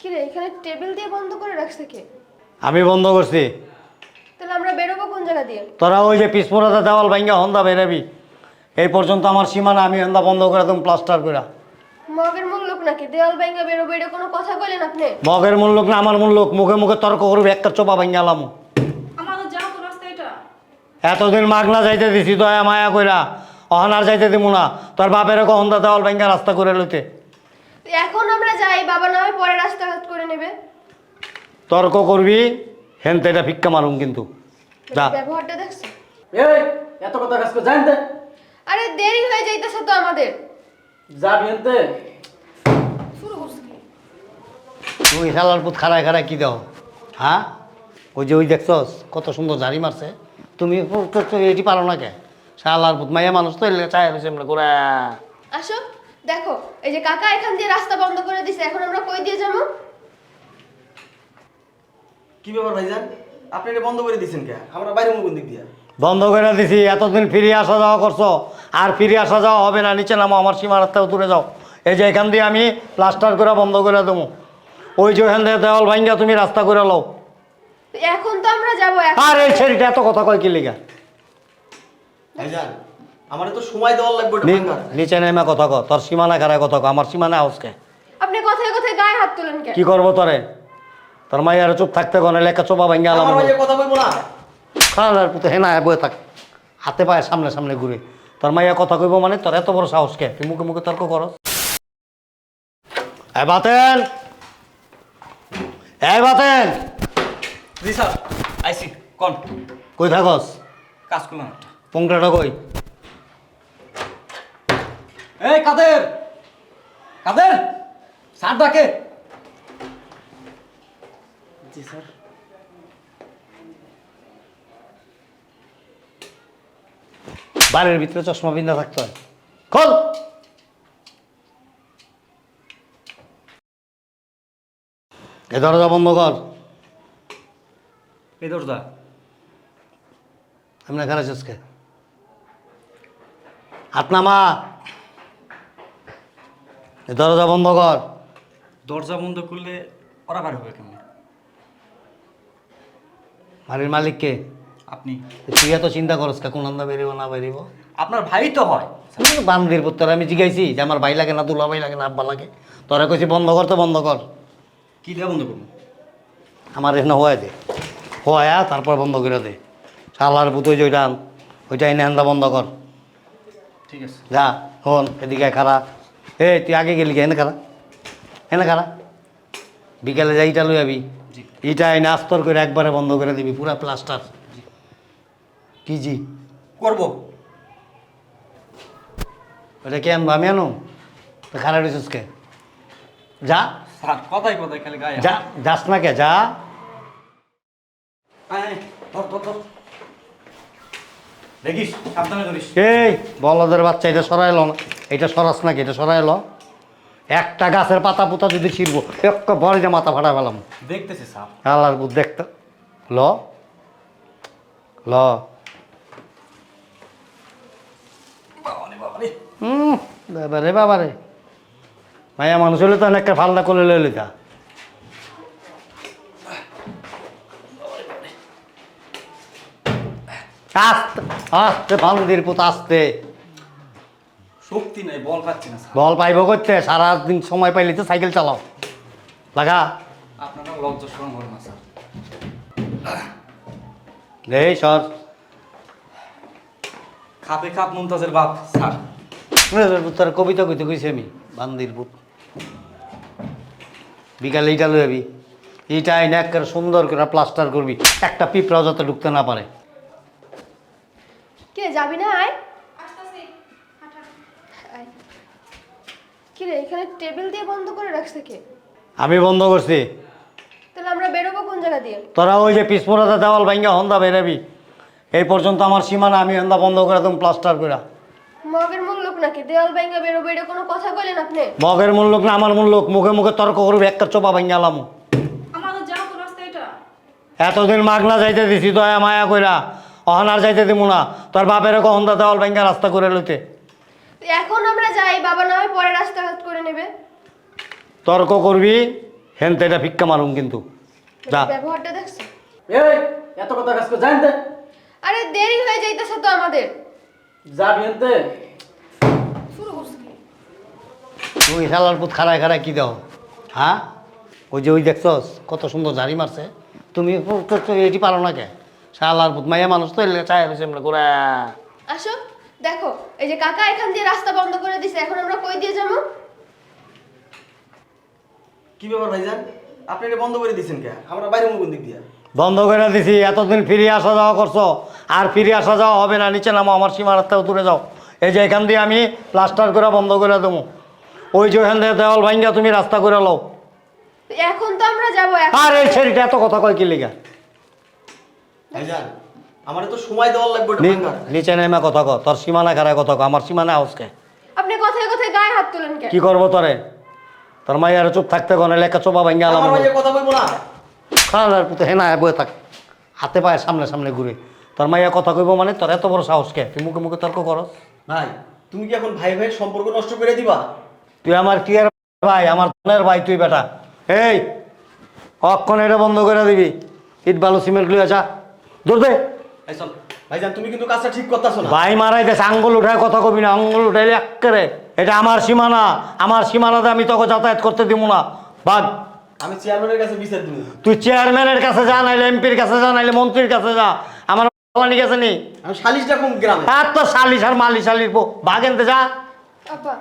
কিরে এখানে টেবিল দিয়ে বন্ধ করে রাখছে কে? আমি বন্ধ করছি। তাহলে আমরা বেরোবো কোন জায়গা দিয়ে? তোরা ওই যে পিসমোড়াতে দেওয়াল ভাঙ্গা হন্দা বেরাবি। এই পর্যন্ত আমার সীমানা আমি হন্দা বন্ধ করে তুমি প্লাস্টার করে। মগের মুখ লোক নাকি? দেওয়াল ভাঙ্গা বেরোবো এটা কোনো কথা বলেন আপনি? মগের মূল লোক না আমার মূল লোক। মুখে মুখে তর্ক করবি একটা চোপা ভাঙ্গা আলাম আমাদের যাও তো এতদিন মাগনা যাইতে দিছি দয়া মায়া কইরা। অহনার যাইতে দিমু না। তোর বাপের হন্দা দেওয়াল ভাঙ্গা রাস্তা করে লইতে। তো এখন আমরা যাই বাবা না হয় পরে রাস্তাঘাট করে নেবে। তর্ক করবি হেনতে এটা ভিক্ষা মারুম কিন্তু। যা। ব্যবহারটা দেখছ? এই এত কথা কাজ করে জানতে আরে দেরি হয়ে যাইতেছে তো আমাদের। যাবি কি? তুই শালার পুত খারায় খারায় কি দাও? হ্যাঁ? ওই যে ওই দেখছস কত সুন্দর ঝাড়ি মারছে। তুমি এটি পারো না কে? শালার পুত মাইয়া মানুষ তো চায় রয়েছে আমরা গোড়া আসো। দেখো এই যে কাকা এখান দিয়ে রাস্তা বন্ধ করে দিছে এখন আমরা কই দিয়ে যাব? কি ব্যাপার ভাইজান? আপনি এটা বন্ধ করে দিয়েছেন কে? আমরা বাইরে মুখ দিক দিয়া? বন্ধ করে দিছি এতদিন ফিরে আসা যাওয়া করছ আর ফিরে আসা যাওয়া হবে না নিচে নামো আমার সীমানার থেকে দূরে যাও। এই যে এখান দিয়ে আমি প্লাস্টার করে বন্ধ করে দেবো। ওই যে ওখান থেকে দেওয়াল ভাঙ্গা তুমি রাস্তা করে লও। এখন তো আমরা যাব আর এই ছেলেটা এত কথা কয় কি লিগা? ভাইজান আমার তো সময় দেওয়ার লাগবে ওটা ভাঙার। নিচে নেমে কথা কর তোর সীমানা খারায় কথা কর আমার সীমানা হাউসকে আপনি কথায় কথায় গায়ে হাত তুলেন কেন? কি করব তোরে? তোর মাইয়ার চুপ থাকতে গনে লেখা চোপা ভাঙ্গা আমার ভাইয়া কথা বলব না। খারাপ পুতো হেনা বয়ে থাক হাতে পায়ে সামনে সামনে ঘুরে। তোর মাইয়া কথা কইব মানে তোর এত বড় সাহস কে তুই মুখে মুখে তর্ক করস। এ বাতেন! এ বাতেন! জি স্যার আইসি কোন। কই থাকস? কাজ করলাম একটা। পংটাটা কই? এই কাদের? কাদের? স্যার ডাকে। জি স্যার। বাড়ির ভিতরে চশমা বিন্দা থাকতে হয়। খোল! এ দরজা বন্ধ কর। এই দরজা। এমনি খারাপ কে হাত নামা। দরজা বন্ধ কর। দরজা বন্ধ করলে ওরা বার হবে কেমন? বাড়ির মালিককে আপনি। তুই এত চিন্তা করস কা? কোন আন্দা বেরিব না বেরিব? আপনার ভাই তো হয়। বান্দির পুত্র আমি জিগাইছি যে আমার ভাই লাগে না দুলা ভাই লাগে না আব্বা লাগে। তোরা কইছি বন্ধ কর তো বন্ধ কর। কি দিয়ে বন্ধ করব? আমার এখানে হওয়া দে। হওয়া তারপর বন্ধ করে দে। শালার পুতো যে ওইটা এনে আন্দা বন্ধ কর। ঠিক আছে। যা হন এদিকে খারা এই তুই আগে গেলি কে? এনে খারা এনে খারা বিকালে যাই ইটা লই যাবি ইটা এনে আস্তর করে একবারে বন্ধ করে দিবি পুরা প্লাস্টার কি জি? করব। ওটা কে আনব? আমি আনো? তো খারাপ রেছিস কে? যা। কথাই কথাই খালি গায়ে যা যাস না কে? যা। দেখিস সাবধানে ধরিস। এই বলদের বাচ্চা এটা সরাইল না। এটা সরাস নাকি? এটা সরাইল একটা গাছের পাতা পুতা যদি ছিড়বো একটা বড় যে মাথা ফাটা ফেলাম। দেখতেছি স্যার। আল্লাহর বুধ দেখতে। ল। ল। বাবারে বাবারে। বাবারে বাবারে। মায়া মানুষ হলে তো অনেকটা ফালনা করে লই লিতা আস্তে আস্তে ফালন্দির পুত আস্তে। শক্তি নাই বল পাচ্ছি না বল পাইব করতে সারাদিন সময় পাইলে তো সাইকেল চালাও। লাগা? আপনারা লজ্জা শরম করে না স্যার। এই সর। খাপে খাপ মুমতাজের বাপ স্যার। তোর কবিতা কইতে কইছি আমি বান্দির পুত। বিকালে এইটা লই যাবি এইটা আইনা একটা সুন্দর করে প্লাস্টার করবি একটা পিঁপড়াও যাতে ঢুকতে না পারে। কিরে যাবি না আয়। কিরে এখানে টেবিল দিয়ে বন্ধ করে রাখছে কে? আমি বন্ধ করছি। তাহলে আমরা বেরোবো কোন জায়গা দিয়ে? তোরা ওই যে পিসমোড়াতে দেওয়াল ভাঙ্গা হন্দা বেরাবি। এই পর্যন্ত আমার সীমানা আমি হন্দা বন্ধ করে তুমি প্লাস্টার করে। মগের মুখ লোক নাকি? দেওয়াল ভাঙ্গা বেরোবো এটা কোনো কথা বলেন আপনি? মগের মূল লোক না আমার মূল লোক। মুখে মুখে তর্ক করবি একটা চোপা ভাঙ্গা আলাম আমাদের যাও তো রাস্তা এটা। এতদিন মাগনা যাইতে দিছি দয়া মায়া কইরা। অহনার যাইতে দিব না। তোর বাপের হন্দা দেওয়াল ভাঙ্গা রাস্তা করে লইতে। এখন আমরা যাই বাবা না হয় পরে রাস্তাঘাট করে নেবে। তর্ক করবি হেনতে এটা ভিক্ষা মারুম কিন্তু। যা। ব্যবহারটা দেখছ? এই এত কথা কাজ করে জানতে আরে দেরি হয়ে যাইতেছে তো আমাদের। যাবি এনতে শুরু করছি। তুই হেলার পুত খাড়ায় খাড়ায় কি দাও? হ্যাঁ? ওই যে ওই দেখছস কত সুন্দর জারি মারছে। তুমি এটি পারো না কে? শালার পুত মাইয়া মানুষ তো এলে চায় রয়েছে আমরা গোড়া আসো। দেখো এই যে কাকা এখান দিয়ে রাস্তা বন্ধ করে দিছে এখন আমরা কই দিয়ে যাব? কি ব্যাপার ভাইজান? আপনি এটা বন্ধ করে দিয়েছেন কে? আমরা বাইরে মুখ দিক দিয়া? বন্ধ করে দিছি এতদিন ফিরে আসা যাওয়া করছ। আর ফিরে আসা যাওয়া হবে না নিচে নামো আমার সীমার থেকে দূরে যাও। এই যে এখান দিয়ে আমি প্লাস্টার করে বন্ধ করে দেবো। ওই যে ওখান থেকে দেওয়াল ভাঙ্গা তুমি রাস্তা করে লও। এখন তো আমরা যাব আর এই ছেলেটা এত কথা কয় কি লিগা? ভাইজান আমার তো সময় দেওয়ার লাগবে নিচে নেমে কথা কো তোর সীমানা খারায় কথা কো আমার সীমানা হাউসকে আপনি কথায় কথায় গায়ে হাত তুলেন কেন কি করব তোরে? তোর মাইয়ার চুপ থাকতে কোন লেখা চোপা ভাঙ্গা আলাম আমার কথা বলব না। খালার পুতে হেনা বয়ে থাক। হাতে পায়ে সামনে সামনে ঘুরে। তোর মাইয়া কথা কইব মানে তোর এত বড় সাহস কে? তুই মুখে মুখে তর্ক করস। ভাই তুমি কি এখন ভাই ভাই সম্পর্ক নষ্ট করে দিবা? তুই আমার কি আর ভাই? আমার বোনের ভাই তুই বেটা। এই অক্ষণ এটা বন্ধ করে দিবি। ইট বালু সিমেন্ট লুয়ে যা। দূর দে। এই চল। ভাইজান তুমি কিন্তু কাজটা ঠিক করতেছো না। ভাই মারাই আঙ্গুল উঠায় কথা কবি না আঙ্গুল উঠাইলে একেবারে এটা আমার সীমানা আমার সীমানাতে আমি তোকে যাতায়াত করতে দিব না। বাদ। আমি চেয়ারম্যানের কাছে বিচার দিব। তুই চেয়ারম্যানের কাছে যা নাইলে এমপির কাছে যা নাইলে মন্ত্রীর কাছে যা। আমার বালানি কাছে নি? আমি সালিশ ডাকুম গ্রামে। আর তো সালিশ আর মালি সালির বাঘ এনতে যা। আপা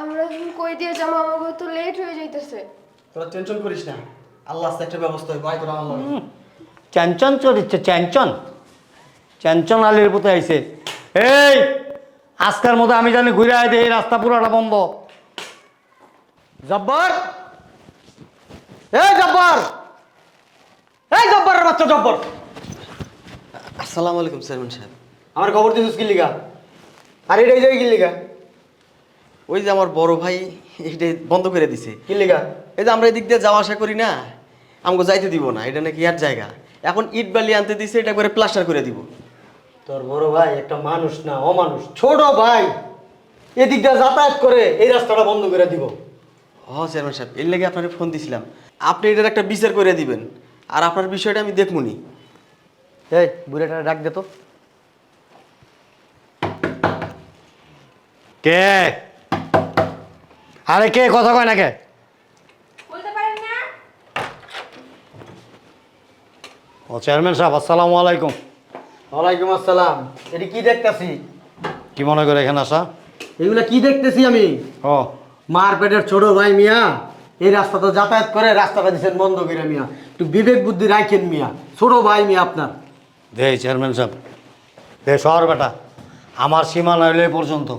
আমরা এখন কই দিয়ে যাব আমাকে তো লেট হয়ে যাইতেছে। তোরা টেনশন করিস না। আল্লাহ একটা ব্যবস্থা হয় ভাই তোরা চ্যাঞ্চন আলির পুতে আইছে। এই আজকের মতো আমি জানি ঘুরে আয় এই রাস্তা পুরোটা বন্ধ। জব্বর! এই জব্বর! এই জব্বরের বাচ্চা জব্বর! আসসালামু আলাইকুম চেয়ারম্যান সাহেব। আমার খবর দিছিস কি লিগা? আর এটা এই জায়গায় কি লিগা? ওই যে আমার বড় ভাই এটা বন্ধ করে দিছে। কি লিগা? এই যে আমরা এদিক দিয়ে যাওয়া আসা করি না আমাকে যাইতে দিব না এটা নাকি আর জায়গা। এখন ইট বালি আনতে দিছে এটা করে প্লাস্টার করে দিব। তোর বড় ভাই একটা মানুষ না অমানুষ ছোট ভাই। এদিকটা যাতায়াত করে এই রাস্তাটা বন্ধ করে দিব। হ চেয়ারম্যান সাহেব এর লেগে আপনাকে ফোন দিছিলাম। আপনি এটার একটা বিচার করে দিবেন আর আপনার বিষয়টা আমি দেখমুনি। এই বুড়েটা ডাক দে তো। কে? আরে কে কথা কয় না কে? বলতে পারেন না? ও চেয়ারম্যান সাহেব আসসালামু আলাইকুম। ওয়ালাইকুম আসসালাম। এটি কি দেখতেছি? কি মনে করে এখানে আসা? এগুলা কি দেখতেছি আমি? ও। মারপেটের ছোট ভাই মিয়া এই রাস্তা তো যাতায়াত করে রাস্তাটা দিচ্ছেন বন্ধ করে মিয়া। একটু বিবেক বুদ্ধি রাখেন মিয়া ছোট ভাই মিয়া আপনার। দে চেয়ারম্যান সাহেব। দে শহর বেটা। আমার সীমানা হইলে এই পর্যন্ত।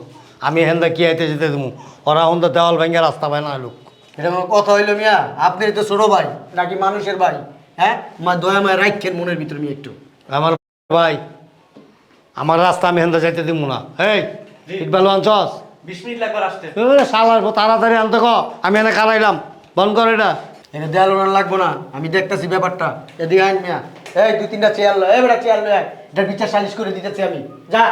আমি হেন্দা কি আইতে যেতে দেবো? ওরা হন্দা দেওয়াল ভেঙে রাস্তা পায় না লোক। এটা কোনো কথা হইল মিয়া? আপনি তো ছোট ভাই নাকি মানুষের ভাই? হ্যাঁ? মা দয়া মায় রাখেন মনের ভিতর মিয়া একটু। আমার ভাই আমার রাস্তা আমি হেন্দা যাইতে দিব না। এই ইকবাল আনছস? বিশ মিনিট লাগবে আসতে তাড়াতাড়ি আনতে ক। আমি এনে কারাইলাম। বন্ধ কর এটা। এটা দেয়াল ওনার লাগবো না। আমি দেখতেছি ব্যাপারটা। এদিকে আইন মিয়া। এই দুই তিনটা চেয়ার লো। এই বেটা চেয়ার লো এটা বিচার সালিশ করে দিতেছি আমি। যা।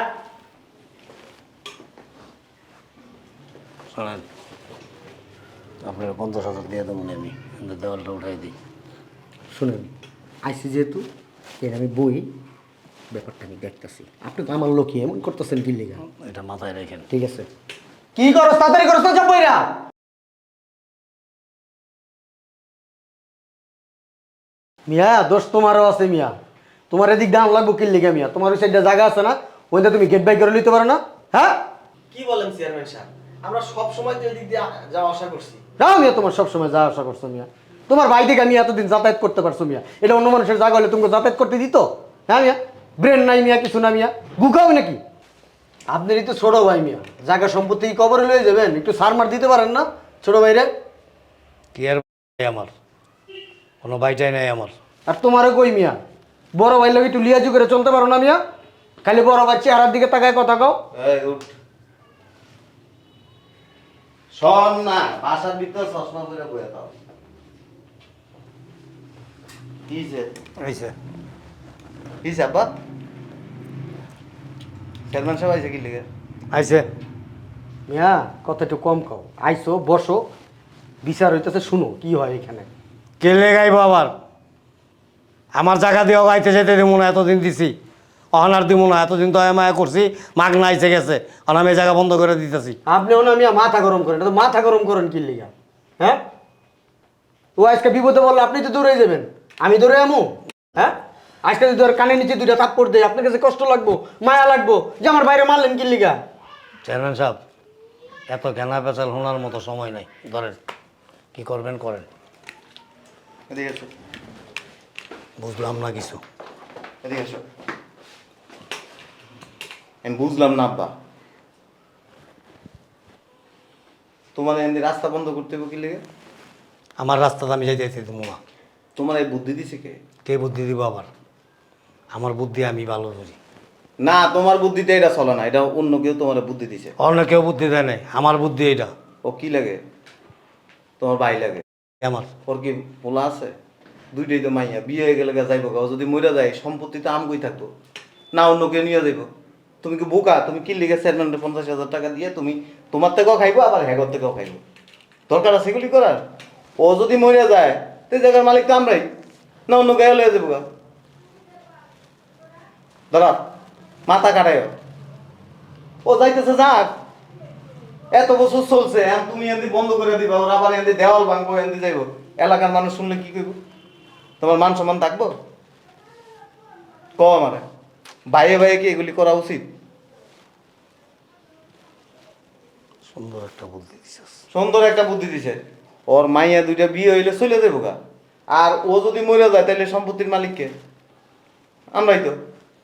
শোনেন আপনার পঞ্চাশ হাজার দিয়ে দেবো না আমি। দেওয়ালটা উঠাই দিই। শুনেন আইসি যেহেতু এর আমি বই ব্যাপারটা আমি দেখতেছি। আপনি তো আমার লোকই এমন করতেছেন কি লেগা। এটা মাথায় রেখেন। ঠিক আছে। কি করস তাড়াতাড়ি করস না চাপ বইরা মিয়া দোষ তোমারও আছে মিয়া। তোমার এদিক দাম লাগবো কি লেগা মিয়া। তোমার ওই সাইডে জায়গা আছে না ওইটা তুমি গেট বাই করে নিতে পারো না। হ্যাঁ? কি বলেন চেয়ারম্যান সাহেব? আমরা সব সময় তো এদিক দিয়ে যাওয়া আসা করছি। যাও মিয়া তোমার সবসময় যাওয়া আসা করছ মিয়া। তোমার ভাই থেকে আমি এতদিন যাতায়াত করতে পারছ মিয়া। এটা অন্য মানুষের জায়গা হলে তুমি যাতায়াত করতে দিত? হ্যাঁ মিয়া? ব্রেন নাই মিয়া কিছু না মিয়া। গুকাও নাকি? আপনারই তো ছোট ভাই মিয়া। জায়গা সম্পত্তি কবরে লয়ে যাবেন? একটু সার মার দিতে পারেন না ছোট ভাইরে? কি আর ভাই আমার? কোনো বাইটাই নাই আমার। আর তোমারও কই মিয়া? বড় ভাই লোক একটু লিয়াজু করে চলতে পারো না মিয়া? খালি বড় ভাই চেহারার দিকে তাকায় কথা কও। শোন না বাসার ভিতর চশমা করে বয়ে দাও কিছে আইছে কিছে আব্বা? চেয়ারম্যান সাহেব আইছে কি লিগে? আইছে। মিয়া কথা একটু কম কও। আইসো বসো। বিচার হইতেছে শুনো কি হয় এখানে। কে লেগাইব আবার? আমার জায়গা দিয়েও গাইতে যেতে দিব না এতদিন দিছি। অহনার দিব না এতদিন তো মায়া করছি মাগ না আইসে গেছে। আর আমি জায়গা বন্ধ করে দিতেছি। আপনিও না মিয়া মাথা গরম করেন। তো মাথা গরম করেন কি লিগা? হ্যাঁ? ও আজকে বিপদে বললে আপনি তো দূরে যাবেন। আমি দূরে আমু। হ্যাঁ? আজকে যদি ওর কানের নিচে দুইটা থাপ্পড় দেয় আপনার কাছে কষ্ট লাগবো মায়া লাগবো যে আমার বাইরে মারলেন কি লিগা? চেয়ারম্যান সাহেব এত কেনা পেঁচাল শোনার মতো সময় নাই। ধরেন কি করবেন করেন। এদিকে এসো। বুঝলাম না কিছু। এদিকে এসো। আমি বুঝলাম না আব্বা। তোমার এমনি রাস্তা বন্ধ করতে হবে কি লেগে? আমার রাস্তাতে আমি যাইতে দিব না। তোমার এই বুদ্ধি দিছে কে? কে বুদ্ধি দিব আবার? আমার বুদ্ধি আমি ভালো করি। না তোমার বুদ্ধিতে এটা চলে না এটা অন্য কেউ তোমার বুদ্ধি দিছে। অন্য কেউ বুদ্ধি দেয় নাই আমার বুদ্ধি এইটা। ও কি লাগে? তোমার ভাই লাগে? আমার। ওর কি পোলা আছে? দুইটাই তো মাইয়া বিয়ে হয়ে গেলে যাইব গা ও যদি মরে যায় সম্পত্তি তো আমগই থাকব? না অন্য কেউ নিয়ে যাইব। তুমি কি বোকা? তুমি কি লিখে চেয়ারম্যানের পঞ্চাশ হাজার টাকা দিয়ে তুমি তোমার থেকেও খাইবো আবার হ্যাগর থেকেও খাইবো? দরকার আছে এগুলি করার? ও যদি মরে যায় তো জায়গার মালিক তো আমরাই। না অন্য গায়ে লয়ে যাব গা। দাদা মাথা কাটায় ও যাইতেছে যাক এত বছর চলছে এখন তুমি এমনি বন্ধ করে দিবা ওরা আবার এমনি দেওয়াল ভাঙবো এমনি যাইবো। এলাকার মানুষ শুনলে কি করব তোমার মান সম্মান থাকব? ক আমারে বাইরে বাইরে কি এগুলি করা উচিত? সুন্দর একটা বুদ্ধি দিছিস সুন্দর একটা বুদ্ধি দিছে। ওর মাইয়া দুইটা বিয়ে হইলে চলে যাব গা। আর ও যদি মরে যায় তাহলে সম্পত্তির মালিককে। আমরাই তো।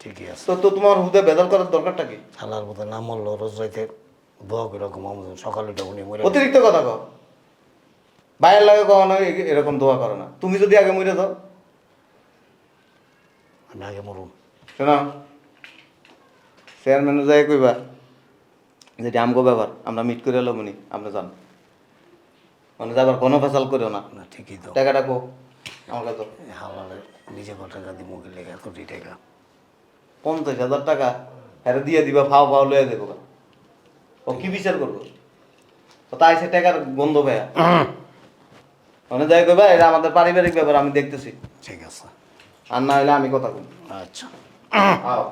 ঠিকই আছে। তো তো তোমার হুদে বেদল করার দরকারটা কি? আল্লাহর মতো নাম মরলো রোজ রাইতে দোয়া করে আমাদের সকালে উনি মরে অতিরিক্ত কথা কও। বাইরের লাগে কখনো এরকম দোয়া করো না। তুমি যদি আগে মরে দাও আমি আগে মরুন শোনো চেয়ারম্যানে যাই কইবা যেটি আমগো ব্যাপার আমরা মিট করে এলো মনি আপনি যান। মানে যাবার কোনো ফেসাল করেও না। না ঠিকই তো। টাকাটা কো আমার কাছে হাওলারে নিজে কত টাকা দিব লেগে কোটি টাকা। পঞ্চাশ হাজার টাকা হ্যাঁ দিয়ে দিবা ফাও ফাও লয়ে দেবো। ও কি বিচার করব? তাই সে টাকার গন্ধ ভাইয়া মানে যাই কইবা এটা আমাদের পারিবারিক ব্যাপার আমি দেখতেছি। ঠিক আছে। আর না হলে আমি কথা কই আচ্ছা। আও।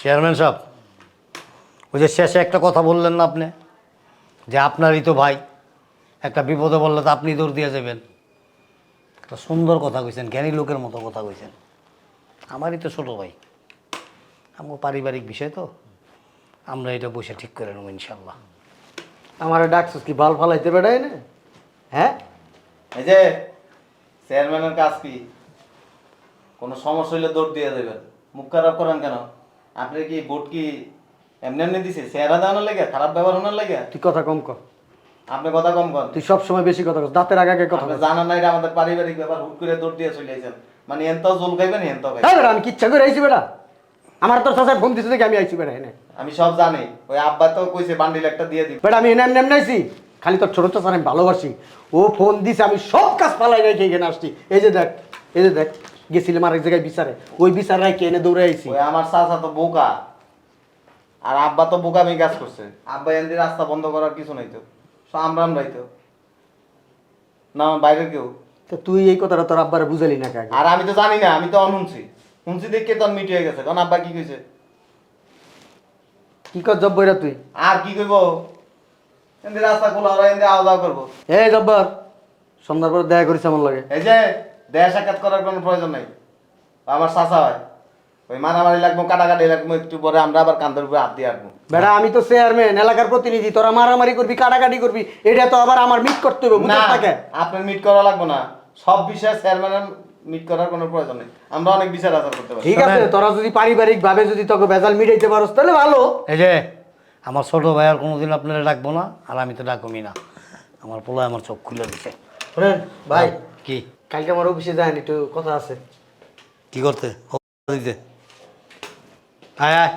চেয়ারম্যান সাহেব ওই যে শেষে একটা কথা বললেন না আপনি? যে আপনারই তো ভাই। একটা বিপদে বললে তো আপনি দৌড় দিয়ে যাবেন। একটা সুন্দর কথা কইছেন জ্ঞানী লোকের মতো কথা কইছেন। আমারই তো ছোটো ভাই। আমার পারিবারিক বিষয় তো। আমরা এটা বসে ঠিক করে নেব ইনশাল্লাহ আমার ডাকছিস কি বাল ফালাইতে বেড়ায় না? হ্যাঁ? এই যে চেয়ারম্যানের কাজ কি? কোনো সমস্যা হইলে দৌড় দিয়ে দেবেন। মুখ খারাপ করেন কেন? আপনি কি ভোট কি এমনি এমনি দিছে চেহারা দেওয়ানোর লেগে খারাপ ব্যবহার হওয়ার লেগে। তুই কথা কম কর। আপনি কথা কম কর। তুই সব সময় বেশি কথা কর দাঁতের আগে আগে কথা আপনি কর জানান না এটা আমাদের পারিবারিক ব্যাপার হুট করে দৌড় দিয়ে চলে আইছেন। মানে এনতাও জল খাইবেন এনতাও খাইবেন আমি কিচ্ছা করে আইছি বেটা। আমার তোর সাথে ফোন দিছে দেখে আমি আইছি বেটা এনে। আমি সব জানি ওই আব্বা তো কইছে বান্ডিল একটা দিয়ে দিব। বেটা আমি এনে এমনি এমনি আইছি। খালি তোর ছোট চাচার আমি ভালোবাসি। ও ফোন দিছে আমি সব কাজ পালাই রেখে এখানে আসছি। এই যে দেখ এই যে দেখ গেছিলাম আরেক জায়গায় বিচারে। ওই বিচার রাখে এনে দৌড়ে আইছি। আমার চাচা তো বোকা। আর আব্বা তো বোকামি কাজ করছে। আব্বা এমনি রাস্তা বন্ধ করার কিছু নাই তো। আমরা আমরাই তো। না বাইরে কেউ। তো তুই এই কথাটা তোর আব্বারে বুঝালি না কাকে? আর আমি তো জানি না আমি তো অনুনছি শুনছি দেখে তো মিট হয়ে গেছে। কারণ আব্বা কি কইছে? কি কর জব বইরা তুই? আর কি কইব? এমনি রাস্তা খোলা ওরা এমনি আওয়া যাওয়া করব। এ জব্বর সন্ধ্যার পর দেখা করিস আমার লাগে। এই যে দেয়া সাক্ষাৎ করার কোনো প্রয়োজন নাই। আমার চাচা হয়। ওই মারামারি লাগবো কাটাকাটি লাগবো একটু পরে আমরা আবার কান্দের উপরে হাত দিয়ে আসব বেটা আমি তো চেয়ারম্যান এলাকার প্রতিনিধি তোরা মারামারি করবি কাটাকাটি করবি এটা তো আবার আমার মিট করতে হবে না থাকে? আপনার মিট করা লাগবে না। সব বিষয়ে চেয়ারম্যানের মিট করার কোনো প্রয়োজন নেই। আমরা অনেক বিচার আচার করতে পারি। ঠিক আছে তোরা যদি পারিবারিক ভাবে যদি তোকে ভেজাল মিটাইতে পারোস তাহলে ভালো। এই যে আমার ছোট ভাই আর কোনোদিন আপনারা ডাকবো না আর আমি তো ডাকবই না। আমার পোলায় আমার চোখ খুলে দিছে। ভাই কি? কালকে আমার অফিসে যায়নি একটু কথা আছে। কি করতে? দিতে আয় আয়।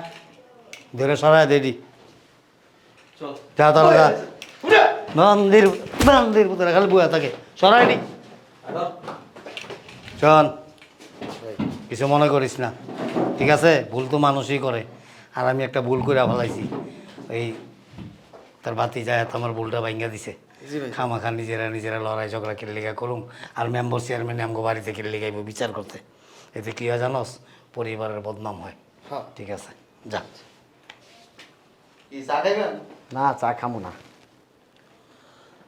ধরে সরাই দেডি চল। যা মন্দির মন্দির পুতরা খালি বয়া থাকে। সরাই নি চল কিছু মনে করিস না। ঠিক আছে? ভুল তো মানুষই করে। আর আমি একটা ভুল করে ফেলাইছি। এই তার বাতি যায় তো আমার ভুলটা ভাঙ্গা দিছে। খামাখা নিজেরা নিজেরা লড়াই ঝগড়া কিনে লেগা করুম। আর মেম্বার চেয়ারম্যান আমগো বাড়িতে কিনে লেগাইব বিচার করতে। এতে কি হয় জানোস? পরিবারের বদনাম হয়। হ্যাঁ। ঠিক আছে যা। কি চা খাইবেন? না চা খামো না।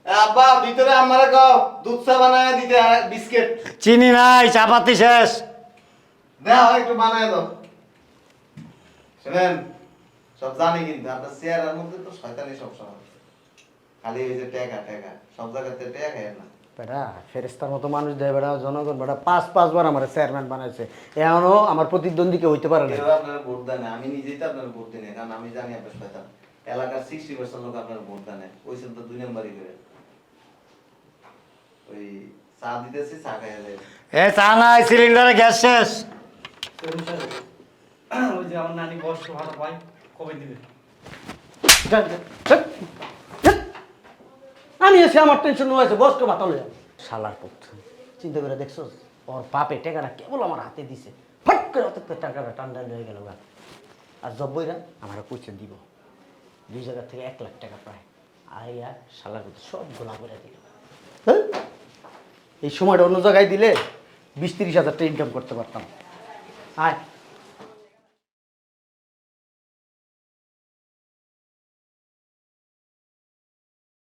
আব্বা ভিতরে আমারে কও দুধ চা বানায় দিতে আর বিস্কিট। চিনি নাই চাপাতি শেষ। দাও একটু বানায় দাও। শুনেন সব জানি কিন্তু আপনার চেয়ারের মধ্যে তো শয়তানি সব সময় খালি ওই যে টেকা টেকা সব জায়গাতে টেকা না। বেটা ফেরেস্তার মতো মানুষ দেয় বেটা জনগণ বেটা পাঁচ পাঁচবার আমার চেয়ারম্যান বানাইছে। এখনও আমার প্রতিদ্বন্দ্বীকে হইতে পারে না আপনার ভোট দেয় আমি নিজেই তো আপনার ভোট দিই না কারণ আমি জানি আপনার শয়তান। এলাকার সিক্সটি পার্সেন্ট লোক আপনার ভোট দেয় না ওই তো দুই নম্বরই করে। ওই চা দিতেছি চা খাইয়া যায়। এ চা নাই সিলিন্ডারে গ্যাস শেষ। ওই যে আমার নানি বয়স্ক ভালো পাই কবে দিবে? এসে আমার টেনশন হয়েছে বস্ত ভাতা লইয়া শালার পুত চিন্তা করে দেখছ ওর পাপে টাকাটা কেবল আমার হাতে দিছে। ফট করে অত টাকাটা টান টান হয়ে গেল গা। আর জব্বইরা? আমার পয়সা দিব। দুই জায়গা থেকে এক লাখ টাকা প্রায় আইয়া শালার পুত সব গোলা করে দিল। হ্যাঁ? এই সময়টা অন্য জায়গায় দিলে বিশ তিরিশ হাজার টাকা ইনকাম করতে পারতাম। আয়।